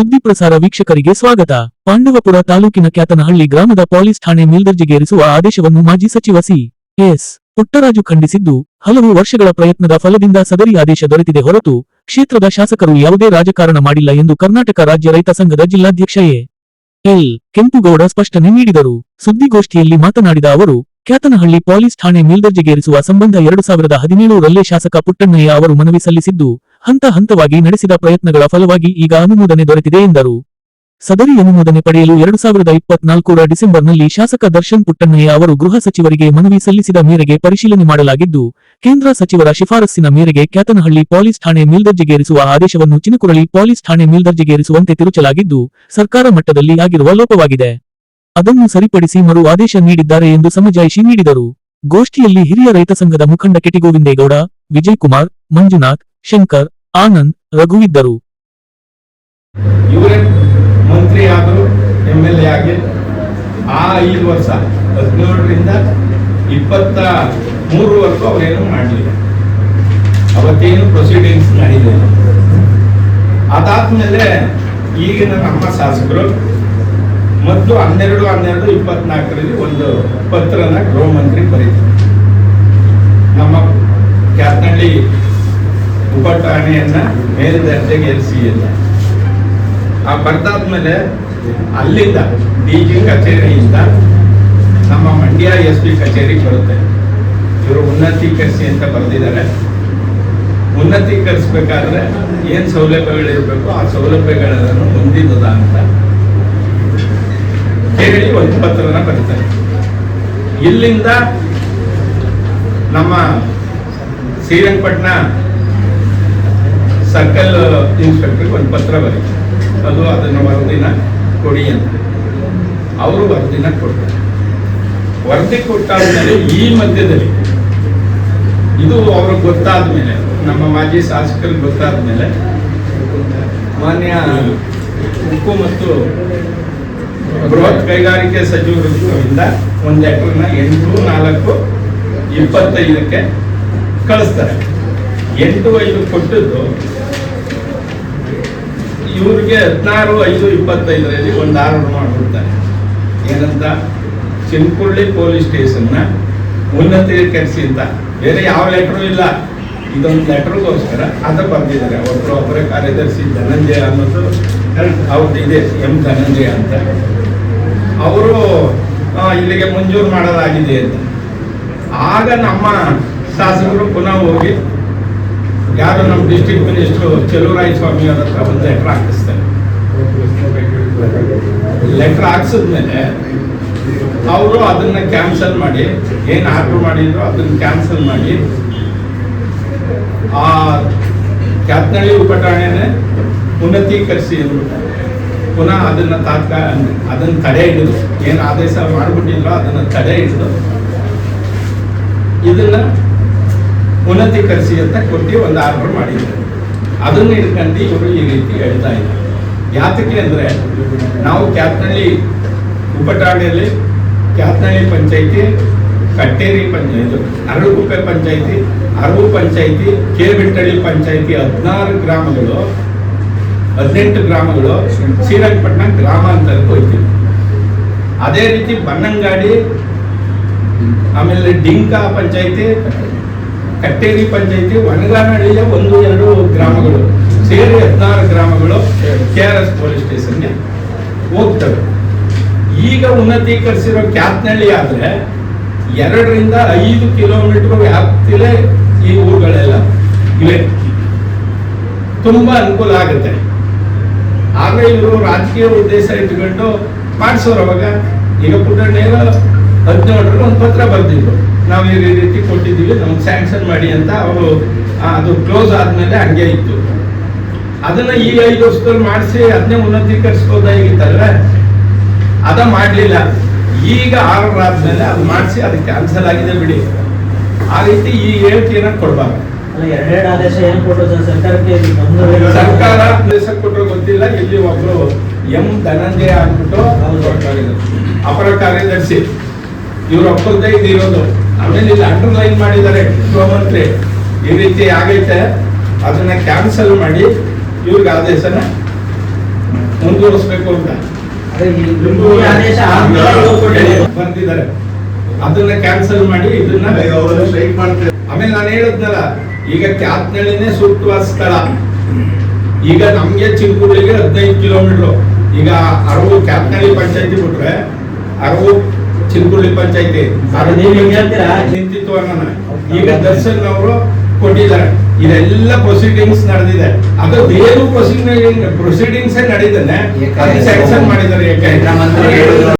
ಸುದ್ದಿ ಪ್ರಸಾರ ವೀಕ್ಷಕರಿಗೆ ಸ್ವಾಗತ. ಪಾಂಡವಪುರ ತಾಲೂಕಿನ ಕ್ಯಾತನಹಳ್ಳಿ ಗ್ರಾಮದ ಪೊಲೀಸ್ ಠಾಣೆ ಮೇಲ್ದರ್ಜೆಗೇರಿಸುವ ಆದೇಶವನ್ನು ಮಾಜಿ ಸಚಿವ ಸಿ. ಎಸ್. ಪುಟ್ಟರಾಜು ಖಂಡಿಸಿದ್ದು, ಹಲವು ವರ್ಷಗಳ ಪ್ರಯತ್ನದ ಫಲದಿಂದ ಸದರಿ ಆದೇಶ ದೊರೆತಿದೆ ಹೊರತು ಕ್ಷೇತ್ರದ ಶಾಸಕರು ಯಾವುದೇ ರಾಜಕಾರಣ ಮಾಡಿಲ್ಲ ಎಂದು ಕರ್ನಾಟಕ ರಾಜ್ಯ ರೈತ ಸಂಘದ ಜಿಲ್ಲಾಧ್ಯಕ್ಷ ಎ. ಎಲ್. ಕೆಂಪುಗೌಡ ಸ್ಪಷ್ಟನೆ ನೀಡಿದರು. ಸುದ್ದಿಗೋಷ್ಠಿಯಲ್ಲಿ ಮಾತನಾಡಿದ ಅವರು, ಕ್ಯಾತನಹಳ್ಳಿ ಪೊಲೀಸ್ ಠಾಣೆ ಮೇಲ್ದರ್ಜೆಗೇರಿಸುವ ಸಂಬಂಧ ಎರಡು ಸಾವಿರದ ಹದಿನೇಳರಲ್ಲೇ ಶಾಸಕ ಪುಟ್ಟಣ್ಣಯ್ಯ ಅವರು ಮನವಿ ಸಲ್ಲಿಸಿದ್ದು ಹಂತ ಹಂತವಾಗಿ ನಡೆಸಿದ ಪ್ರಯತ್ನಗಳ ಫಲವಾಗಿ ಈಗ ಅನುಮೋದನೆ ದೊರೆತಿದೆ ಎಂದರು. ಸದರಿ ಅನುಮೋದನೆ ಪಡೆಯಲು ಎರಡು ಸಾವಿರದ ಇಪ್ಪತ್ನಾಲ್ಕರ ಡಿಸೆಂಬರ್ನಲ್ಲಿ ಶಾಸಕ ದರ್ಶನ್ ಪುಟ್ಟಣ್ಣಯ್ಯ ಅವರು ಗೃಹ ಸಚಿವರಿಗೆ ಮನವಿ ಸಲ್ಲಿಸಿದ ಮೇರೆಗೆ ಪರಿಶೀಲನೆ ಮಾಡಲಾಗಿದ್ದು, ಕೇಂದ್ರ ಸಚಿವರ ಶಿಫಾರಸ್ಸಿನ ಮೇರೆಗೆ ಕ್ಯಾತನಹಳ್ಳಿ ಪೊಲೀಸ್ ಠಾಣೆ ಮೇಲ್ದರ್ಜೆಗೇರಿಸುವ ಆದೇಶವನ್ನು ಚಿನಕುರಳಿ ಪೊಲೀಸ್ ಠಾಣೆ ಮೇಲ್ದರ್ಜೆಗೇರಿಸುವಂತೆ ತಿರುಚಲಾಗಿದ್ದು, ಸರ್ಕಾರ ಮಟ್ಟದಲ್ಲಿ ಆಗಿರುವ ಲೋಪವಾಗಿದೆ. ಅದನ್ನು ಸರಿಪಡಿಸಿ ಮರು ಆದೇಶ ನೀಡಿದ್ದಾರೆ ಎಂದು ಸಮಜಾಯಿಷಿ ನೀಡಿದರು. ಗೋಷ್ಠಿಯಲ್ಲಿ ಹಿರಿಯ ರೈತ ಸಂಘದ ಮುಖಂಡ ಕೆಟಿಗೋವಿಂದೇಗೌಡ, ವಿಜಯ್ ಕುಮಾರ್, ಮಂಜುನಾಥ್ ಶಂಕರ್, ಆನಂದ್, ರಘು ಇದ್ದರು. ಇವರೇ ಮಂತ್ರಿ ಆದರು ಎಂ ಎಲ್ ಎ ಆಗಿ. ಆ ಐದು ವರ್ಷ, ಹದಿನೇಳರಿಂದ ಇಪ್ಪತ್ತ ಮೂರವರೆಗೂ ಅವರೇನು ಮಾಡಲಿಲ್ಲ. ಅವತ್ತೇನು ಪ್ರೊಸೀಡಿಂಗ್ಸ್ ನಡೀಲಿಲ್ಲ. ಅದಾದ್ಮೇಲೆ ಈಗಿನ ನಮ್ಮ ಶಾಸಕರು ಮೊದಲು ಹನ್ನೆರಡು ಹನ್ನೆರಡು, ಇಪ್ಪತ್ನಾಲ್ಕರಲ್ಲಿ ಒಂದು ಪತ್ರನ ಗೃಹ ಮಂತ್ರಿ ಬರೀತಾರೆ. ನಮ್ಮ ಕ್ಯಾತ್ನಳ್ಳಿ ಉಪಠಾಣೆಯನ್ನ ಮೇಲ್ದರ್ಜೆಗೆ ಅಂತ ಆ ಬರ್ದಾದ್ಮೇಲೆ ಅಲ್ಲಿಂದ ಡಿ ಜಿ ಕಚೇರಿಯಿಂದ ನಮ್ಮ ಮಂಡ್ಯ ಎಸ್ ಪಿ ಕಚೇರಿಗೆ ಬರುತ್ತೆ. ಇವರು ಉನ್ನತೀಕರಿಸಿ ಅಂತ ಬರೆದಿದ್ದಾರೆ. ಉನ್ನತೀಕರಿಸ್ಬೇಕಾದ್ರೆ ಏನು ಸೌಲಭ್ಯಗಳಿರ್ಬೇಕು ಆ ಸೌಲಭ್ಯಗಳನ್ನು ಹೊಂದಿದ್ದದ ಅಂತ ಹೇಳಿ ಒಂದು ಪತ್ರನ ಬರೀತಾರೆ. ಇಲ್ಲಿಂದ ನಮ್ಮ ಶ್ರೀರಂಗಪಟ್ಟಣ ಸರ್ಕಲ್ ಇನ್ಸ್ಪೆಕ್ಟರ್ಗೆ ಒಂದು ಪತ್ರ ಬರೀತಾರೆ ಅದು ಅದನ್ನು ವರದಿನ ಕೊಡಿ ಅಂತ. ಅವರು ವರದಿನ ಕೊಡ್ತಾರೆ. ವರದಿ ಕೊಟ್ಟಾದ್ಮೇಲೆ ಈ ಮಧ್ಯದಲ್ಲಿ, ಇದು ಅವ್ರಿಗೆ ಗೊತ್ತಾದ ಮೇಲೆ ನಮ್ಮ ಮಾಜಿ ಶಾಸಕರಿಗೆ ಗೊತ್ತಾದ ಮೇಲೆ ಮಾನ್ಯ ಉಕ್ಕು ಮತ್ತು ಬೃಹತ್ ಕೈಗಾರಿಕೆ ಸಚಿವರಿಂದ ಒಂದು ಎಕ್ರನ್ನ ಎಂಟು ನಾಲ್ಕು ಇಪ್ಪತ್ತೈದಕ್ಕೆ ಕಳಿಸ್ತಾರೆ. ಎಂಟು ಐದು ಕೊಟ್ಟಿದ್ದು. ಇವ್ರಿಗೆ ಹದಿನಾರು, ಐದು, ಇಪ್ಪತ್ತೈದರಲ್ಲಿ ಒಂದು ಆರ್ಡರ್ ಮಾಡಿಬಿಡ್ತಾರೆ. ಏನಂತ? ಚಿನ್ಕುಳ್ಳಿ ಪೊಲೀಸ್ ಸ್ಟೇಷನ್ನ ಉನ್ನತೀಕರಿಸಿ ಅಂತ. ಬೇರೆ ಯಾವ ಲೆಟ್ರು ಇಲ್ಲ. ಇದೊಂದು ಲೆಟರ್ಗೋಸ್ಕರ ಅದ ಬರ್ದಿದ್ದಾರೆ. ಒಬ್ಬರು ಒಬ್ಬರೇ ಕಾರ್ಯದರ್ಶಿ ಧನಂಜಯ ಅನ್ನೋದು ಅವ್ರದ್ದು ಇದೆ, ಎಂ ಧನಂಜಯ ಅಂತ. ಅವರು ಇಲ್ಲಿಗೆ ಮಂಜೂರು ಮಾಡೋದಾಗಿದೆ ಅಂತ. ಆಗ ನಮ್ಮ ಶಾಸಕರು ಪುನಃ ಹೋಗಿ ಯಾರು ನಮ್ಮ ಡಿಸ್ಟ್ರಿಕ್ಟ್ ಮಿನಿಸ್ಟರ್ ಚೆಲುವರಾಯ ಸ್ವಾಮಿ ಅವ್ರ ಹತ್ರ ಒಂದು ಲೆಟರ್ ಹಾಕಿಸ್ತಾರೆ. ಲೆಟರ್ ಹಾಕ್ಸಿದ್ಮೇಲೆ ಅವರು ಅದನ್ನ ಕ್ಯಾನ್ಸಲ್ ಮಾಡಿ, ಏನು ಆರ್ಡರ್ ಮಾಡಿದ್ರು ಅದನ್ನ ಕ್ಯಾನ್ಸಲ್ ಮಾಡಿ, ಆ ಕ್ಯಾತ್ನಳ್ಳಿ ಉಪಠಾಣೆನೆ ಉನ್ನತೀಕರಿಸಿ ಪುನಃ ಅದನ್ನ ತಾತ್ಕಾಲ ಅದನ್ನ ತಡೆ ಹಿಡಿದು, ಏನು ಆದೇಶ ಮಾಡಿಬಿಟ್ಟಿದ್ರೋ ಅದನ್ನ ತಡೆ ಹಿಡಿದು, ಇದನ್ನ ಉನ್ನತೀಕರಿಸಿ ಅಂತ ಕೊಟ್ಟು ಒಂದು ಆರ್ಡರ್ ಮಾಡಿದ್ರು. ಅದನ್ನು ಹಿಡ್ಕೊಂಡು ಇವರು ಈ ರೀತಿ ಹೇಳ್ತಾ ಇದ್ದಾರೆ ಯಾತಕ್ಕೆ ಅಂದರೆ, ನಾವು ಕ್ಯಾತ್ನಳ್ಳಿ ಉಪಠಾಣೆಯಲ್ಲಿ ಕ್ಯಾತ್ನಳ್ಳಿ ಪಂಚಾಯಿತಿ, ಕಟ್ಟೇರಿ ಪಂಚಾಯತ್ ಅರಳುಗುಪ್ಪೆ ಪಂಚಾಯಿತಿ ಅರವು ಪಂಚಾಯಿತಿ ಕೇರ್ಬಿಟ್ಟಳ್ಳಿ ಪಂಚಾಯಿತಿ ಹದಿನಾರು ಗ್ರಾಮಗಳು, ಹದಿನೆಂಟು ಗ್ರಾಮಗಳು ಶ್ರೀರಂಗಪಟ್ಟಣ ಗ್ರಾಮಾಂತರಕ್ಕೆ ಹೋಗ್ತೀವಿ ಅದೇ ರೀತಿ ಬನ್ನಂಗಾಡಿ, ಆಮೇಲೆ ಡಿಂಕಾ ಪಂಚಾಯಿತಿ ಕಟ್ಟೇರಿ ಪಂಚಾಯತಿ ಒಣಗಾನಹಳ್ಳಿಯ ಒಂದು, ಎರಡು ಗ್ರಾಮಗಳು. ಸೇರಿ ಹದಿನಾರು ಗ್ರಾಮಗಳು ಕೆ ಆರ್ ಎಸ್ ಪೊಲೀಸ್ ಸ್ಟೇಷನ್ಗೆ ಹೋಗ್ತವೆ. ಈಗ ಉನ್ನತೀಕರಿಸಿರೋ ಕ್ಯಾತ್ನಹಳ್ಳಿ ಆದ್ರೆ ಎರಡರಿಂದ ಐದು ಕಿಲೋಮೀಟರ್ ವ್ಯಾಪ್ತಿಲೇ ಈ ಊರುಗಳೆಲ್ಲ ಇವೆ. ತುಂಬಾ ಅನುಕೂಲ ಆಗುತ್ತೆ. ಆಗ ಇವರು ರಾಜಕೀಯ ಉದ್ದೇಶ ಇಟ್ಕೊಂಡು ಮಾಡಿಸೋರು ಅವಾಗ. ಈಗ ಪುಟ್ಟಣ್ಣೇರ ಹದಿನೇಳರಲ್ಲಿ ಒಂದು ಪತ್ರ ಬರೆದಿದ್ರು. ನಾವು ಈ ರೀತಿ ಕೊಟ್ಟಿದ್ದೀವಿ ನಮ್ಗೆ ಸ್ಯಾಂಕ್ಷನ್ ಮಾಡಿ ಅಂತ ಅವರು ಅದು ಕ್ಲೋಸ್ ಆದ್ಮೇಲೆ ಹಂಗೆ ಇತ್ತು. ಅದನ್ನ ಈ ಐದು ವರ್ಷದಲ್ಲಿ ಮಾಡಿಸಿ ಅದನ್ನೇ ಉನ್ನತೀಕರಿಸ್ಬೋದಾಗಿತ್ತಲ್ವ ಅದ ಮಾಡಲಿಲ್ಲ. ಈಗ ಆರ್ಡರ್ ಆದ್ಮೇಲೆ ಅದು ಮಾಡಿಸಿ ಅದು ಕ್ಯಾನ್ಸಲ್ ಆಗಿದೆ ಬಿಡಿ. ಆ ರೀತಿ ಈ ಹೇಳಿಕೆಯನ್ನ ಕೊಡ್ಬಾರ್ದು. ಸರ್ಕಾರ ಆದೇಶ ಕೊಟ್ಟರು ಗೊತ್ತಿಲ್ಲ ಇಲ್ಲಿ ಒಬ್ರು ಎಂ ಧನಂಜಯ ಅಂದ್ಬಿಟ್ಟು ಅಪರ ಕಾರ್ಯದರ್ಶಿ. ಇವ್ರ ಒಪ್ಪಲ್ದೇ ಇದು ಇರೋದು. ಆಮೇಲೆ ಇಲ್ಲಿ ಅಂಡರ್ಲೈನ್ ಮಾಡಿದ್ದಾರೆ ಗೃಹಮಂತ್ರಿ ಈ ರೀತಿ ಆಗೈತೆ. ಅದನ್ನ ಕ್ಯಾನ್ಸಲ್ ಮಾಡಿ ಇವ್ರಿಗೆ ಆದೇಶನ ಮುಂದುವರಿಸ್ಬೇಕು ಅಂತ. ಬಂದಿದ್ದಾರೆ. ಅದನ್ನ ಕ್ಯಾನ್ಸಲ್ ಮಾಡಿ ಇದನ್ನ ಅವರು ಸ್ಟ್ರೈಕ್ ಮಾಡ್ತಾರೆ ಆಮೇಲೆ ನಾನು ಹೇಳಿದ್ನಲ್ಲ ಈಗ ಕ್ಯಾತ್ನಳ್ಳಿನೇ ಸೂಕ್ತವಾದ ಸ್ಥಳ. ಈಗ ನಮ್ಗೆ ಚಿಕ್ಕೂರಿಗೆ ಹದಿನೈದು ಕಿಲೋಮೀಟರ್ ಈಗ ಅರವು ಕ್ಯಾತ್ನಳ್ಳಿ ಪಂಚಾಯತಿ ಬಿಟ್ರೆ ಅರವು ಚಿನ್ಕುರ್ಳಿ ಪಂಚಾಯತಿ ಈಗ ದರ್ಶನ್ ಅವರು ಕೊಟ್ಟಿದ್ದಾರೆ ಇದೆಲ್ಲ ಪ್ರೊಸೀಡಿಂಗ್ಸ್ ನಡೆದಿದೆ. ಅದು ಏನು ಪ್ರೊಸೀಡಿಂಗ್ ಪ್ರೊಸೀಡಿಂಗ್ಸ್ ನಡೀತಾನೆ ಸ್ಯಾಂಕ್ಷನ್ ಮಾಡಿದ್ದಾರೆ.